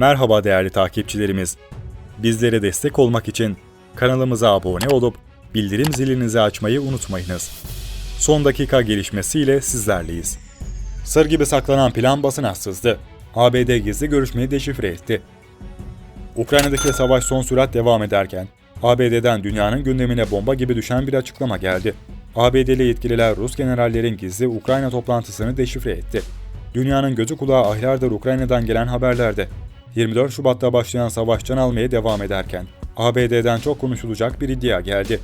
Merhaba değerli takipçilerimiz. Bizlere destek olmak için kanalımıza abone olup bildirim zilinizi açmayı unutmayınız. Son dakika gelişmesiyle sizlerleyiz. Sır gibi saklanan plan basına sızdı. ABD gizli görüşmeyi deşifre etti. Ukrayna'daki savaş son sürat devam ederken, ABD'den dünyanın gündemine bomba gibi düşen bir açıklama geldi. ABD'li yetkililer Rus generallerin gizli Ukrayna toplantısını deşifre etti. Dünyanın gözü kulağı aylardır Ukrayna'dan gelen haberlerde. 24 Şubat'ta başlayan savaş can almaya devam ederken, ABD'den çok konuşulacak bir iddia geldi.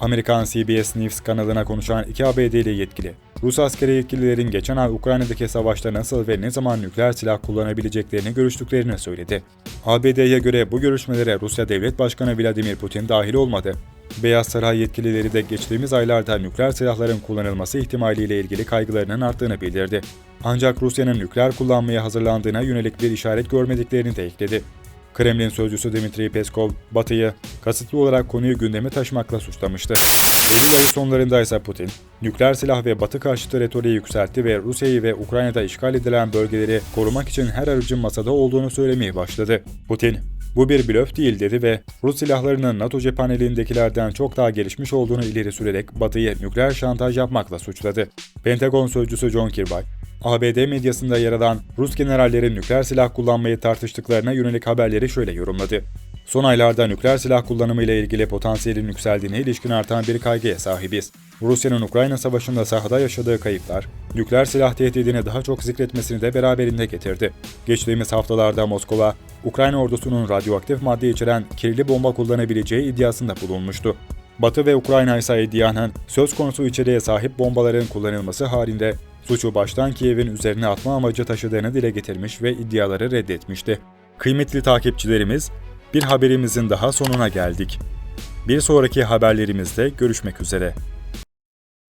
Amerikan CBS News kanalına konuşan iki ABD'li yetkili, Rus askeri yetkililerin geçen ay Ukrayna'daki savaşta nasıl ve ne zaman nükleer silah kullanabileceklerini görüştüklerini söyledi. ABD'ye göre bu görüşmelere Rusya Devlet Başkanı Vladimir Putin dahil olmadı. Beyaz Saray yetkilileri de geçtiğimiz aylarda nükleer silahların kullanılması ihtimaliyle ilgili kaygılarının arttığını bildirdi. Ancak Rusya'nın nükleer kullanmaya hazırlandığına yönelik bir işaret görmediklerini de ekledi. Kremlin sözcüsü Dmitry Peskov, Batı'yı kasıtlı olarak konuyu gündeme taşımakla suçlamıştı. Eylül ayı sonlarında ise Putin, nükleer silah ve Batı karşıtı retoriği yükseltti ve Rusya'yı ve Ukrayna'da işgal edilen bölgeleri korumak için her aracın masada olduğunu söylemeye başladı. Putin, bu bir blöf değil dedi ve Rus silahlarının NATO cephaneliğindekilerden çok daha gelişmiş olduğunu ileri sürerek Batı'yı nükleer şantaj yapmakla suçladı. Pentagon sözcüsü John Kirby, ABD medyasında yer alan Rus generallerin nükleer silah kullanmayı tartıştıklarına yönelik haberleri şöyle yorumladı. Son aylarda nükleer silah kullanımı ile ilgili potansiyelin yükseldiğine ilişkin artan bir kaygıya sahibiz. Rusya'nın Ukrayna Savaşı'nda sahada yaşadığı kayıplar, nükleer silah tehdidini daha çok zikretmesini de beraberinde getirdi. Geçtiğimiz haftalarda Moskova, Ukrayna ordusunun radyoaktif madde içeren kirli bomba kullanabileceği iddiasında bulunmuştu. Batı ve Ukrayna ise iddianın söz konusu içeriğe sahip bombaların kullanılması halinde suçu baştan Kiev'in üzerine atma amacı taşıdığını dile getirmiş ve iddiaları reddetmişti. Kıymetli takipçilerimiz, bir haberimizin daha sonuna geldik. Bir sonraki haberlerimizde görüşmek üzere.